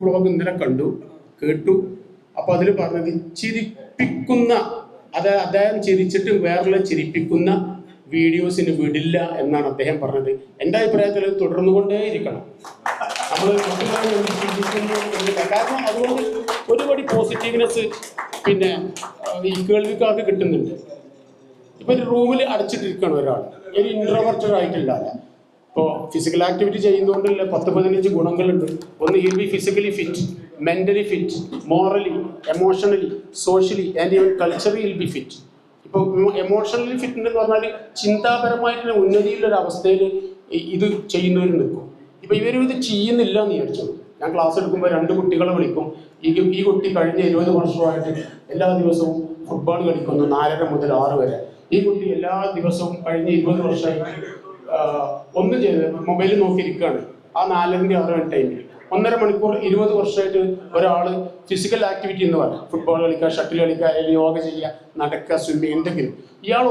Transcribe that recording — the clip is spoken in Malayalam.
വ്ളോഗ് ഇന്നലെ കണ്ടു കേട്ടു. അപ്പൊ അതിൽ പറഞ്ഞത് ചിരിപ്പിക്കുന്ന അത് അദ്ദേഹം ചിരിച്ചിട്ട് വേറെ ചിരിപ്പിക്കുന്ന വീഡിയോസിന് വിടില്ല എന്നാണ് അദ്ദേഹം പറഞ്ഞത്. എന്റെ അഭിപ്രായത്തിൽ നമ്മൾ മറ്റുള്ളവരെ എന്ത് ചിന്തിക്കുന്നു എന്നില്ല കാരണം അതുകൊണ്ട് ഒരുപടി പോസിറ്റീവ്നെസ് പിന്നെ ഈ കേൾവിക്കാർക്ക് കിട്ടുന്നുണ്ട്. ഇപ്പൊ ഒരു റൂമിൽ അടച്ചിട്ടിരിക്കണം ഒരാൾ ഒരു ഇൻട്രോവർട്ടഡ് ആയിട്ടില്ലാതെ ഇപ്പോൾ ഫിസിക്കൽ ആക്ടിവിറ്റി ചെയ്യുന്നതുകൊണ്ടുള്ള പത്ത് പതിനഞ്ച് ഗുണങ്ങളുണ്ട്. ഒന്ന് will be physically fit mentally fit morally emotionally socially and even culturally will be fit ഇപ്പോൾ എമോഷണലി ഫിറ്റ് എന്ന് പറഞ്ഞാൽ ചിന്താപരമായിട്ടുള്ള ഉന്നതിയിലൊരു അവസ്ഥയിൽ ഇത് ചെയ്യുന്നവർ നിൽക്കും. ഇപ്പൊ ഇവരും ഇത് ചെയ്യുന്നില്ല എന്ന് വിചാരിച്ചു. ഞാൻ ക്ലാസ് എടുക്കുമ്പോൾ രണ്ട് കുട്ടികളെ വിളിക്കും. ഈ ഈ കുട്ടി കഴിഞ്ഞ ഇരുപത് വർഷമായിട്ട് എല്ലാ ദിവസവും ഫുട്ബോൾ കളിക്കുന്നു നാലര മുതൽ ആറ് വരെ. ഈ കുട്ടി എല്ലാ ദിവസവും കഴിഞ്ഞ ഇരുപത് വർഷമായിട്ട് ഒന്നും ചെയ്ത് മൊബൈലിൽ നോക്കിയിരിക്കുകയാണ്. ആ നാലരന്റെ ആറ് ടൈമിൽ ഒന്നര മണിക്കൂർ ഇരുപത് വർഷമായിട്ട് ഒരാൾ ഫിസിക്കൽ ആക്ടിവിറ്റി എന്ന് പറയാം. ഫുട്ബോൾ കളിക്കുക ഷട്ടിൽ കളിക്കുക അല്ലെങ്കിൽ യോഗ ചെയ്യുക നടക്കുക സ്വിമ്മിങ് എന്തെങ്കിലും. ഇയാൾ